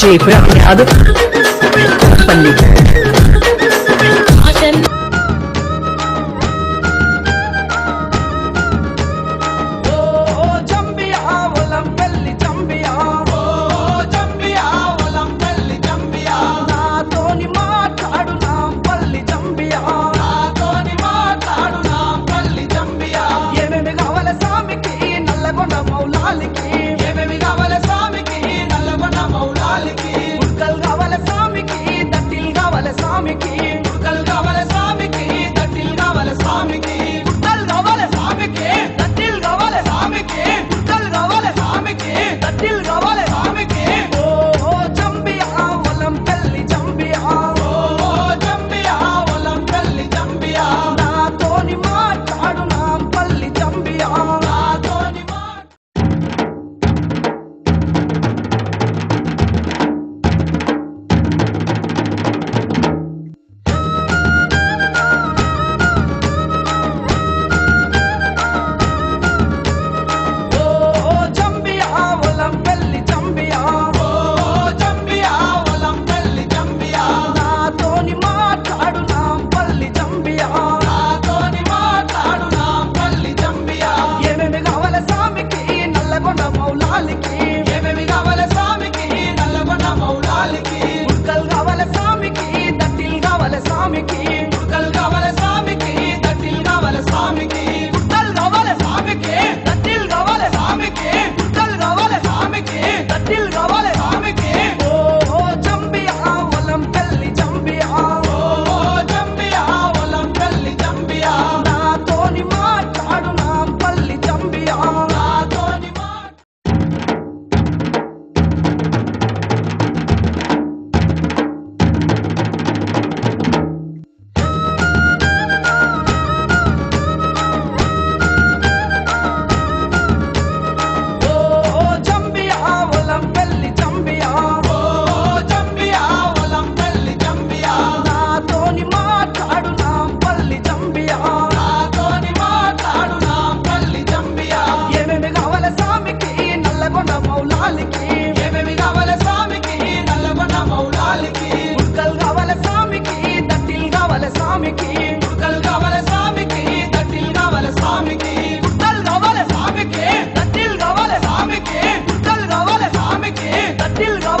जे प्रहलाद पल्ली me keep స్వామికి గుడ్డలు కావాల స్వామికి దట్టిల్ కావాల స్వామికి. గుడ్డలు కావాల స్వామికి దట్టిల్ కావాల స్వామికి గుడ్డలు కావాల స్వామికి దట్టిల్ కావాల